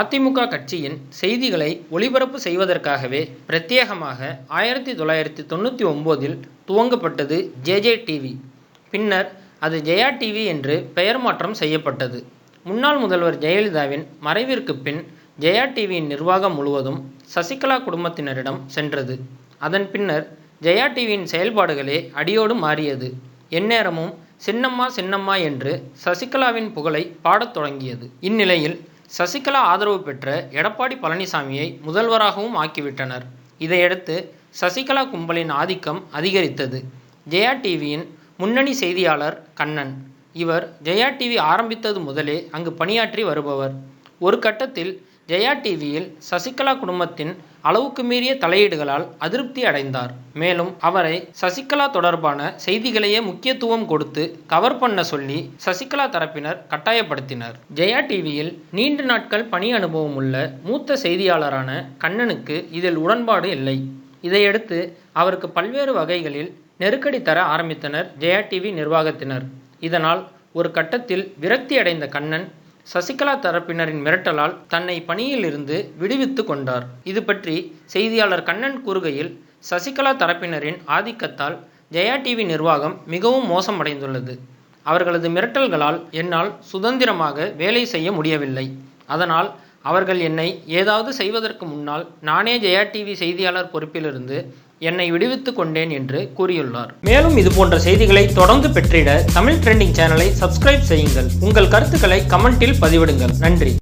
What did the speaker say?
அதிமுக கட்சியின் செய்திகளை ஒளிபரப்பு செய்வதற்காகவே பிரத்யேகமாக ஆயிரத்தி தொள்ளாயிரத்தி தொண்ணூற்றி ஒம்போதில் துவங்கப்பட்டது ஜேஜே டிவி. பின்னர் அது ஜெயா டிவி என்று பெயர் மாற்றம் செய்யப்பட்டது. முன்னாள் முதல்வர் ஜெயலலிதாவின் மறைவிற்கு பின் ஜெயா டிவியின் நிர்வாகம் முழுவதும் சசிகலா குடும்பத்தினரிடம் சென்றது. அதன் பின்னர் ஜெயா டிவியின் செயல்பாடுகளே அடியோடு மாறியது. எந்நேரமும் சின்னம்மா சின்னம்மா என்று சசிகலாவின் புகழை பாடத் தொடங்கியது. இந்நிலையில் சசிகலா ஆதரவு பெற்ற எடப்பாடி பழனிசாமியை முதல்வராகவும் ஆக்கிவிட்டனர். இதையடுத்து சசிகலா கும்பலின் ஆதிக்கம் அதிகரித்தது. ஜெயா டிவியின் முன்னணி செய்தியாளர் கண்ணன். இவர் ஜெயா டிவி ஆரம்பித்தது முதலே அங்கு பணியாற்றி வருபவர். ஒரு கட்டத்தில் ஜெயா டிவியில் சசிகலா குடும்பத்தின் அளவுக்கு மீறிய தலையீடுகளால் அதிருப்தி அடைந்தார். மேலும் அவரை சசிகலா தொடர்பான செய்திகளையே முக்கியத்துவம் கொடுத்து கவர் பண்ண சொல்லி சசிகலா தரப்பினர் கட்டாயப்படுத்தினர். ஜெயா டிவியில் நீண்ட நாட்கள் பணி அனுபவம் உள்ள மூத்த செய்தியாளரான கண்ணனுக்கு இதில் உடன்பாடு இல்லை. இதையடுத்து அவருக்கு பல்வேறு வகைகளில் நெருக்கடி தர ஆரம்பித்தனர் ஜெயா டிவி நிர்வாகத்தினர். இதனால் ஒரு கட்டத்தில் விரக்தி அடைந்த கண்ணன் சசிகலா தரப்பினரின் மிரட்டலால் தன்னை பணியிலிருந்து விடுவித்து கொண்டார். இது பற்றி செய்தியாளர் கண்ணன் கூறுகையில் சசிகலா தரப்பினரின் ஆதிக்கத்தால் ஜெயா டிவி நிர்வாகம் மிகவும் மோசமடைந்துள்ளது. அவர்களது மிரட்டல்களால் என்னால் சுதந்திரமாக வேலை செய்ய முடியவில்லை. அதனால் அவர்கள் என்னை ஏதாவது செய்வதற்கு முன்னால் நானே ஜெயா டிவி செய்தியாளர் பொறுப்பிலிருந்து என்னை விடுவித்துக் கொண்டேன் என்று கூறியுள்ளார். மேலும் இது போன்ற செய்திகளை தொடர்ந்து பெற்றிட தமிழ் ட்ரெண்டிங் சேனலை சப்ஸ்கிரைப் செய்யுங்கள். உங்கள் கருத்துக்களை கமெண்டில் பதிவிடுங்கள். நன்றி.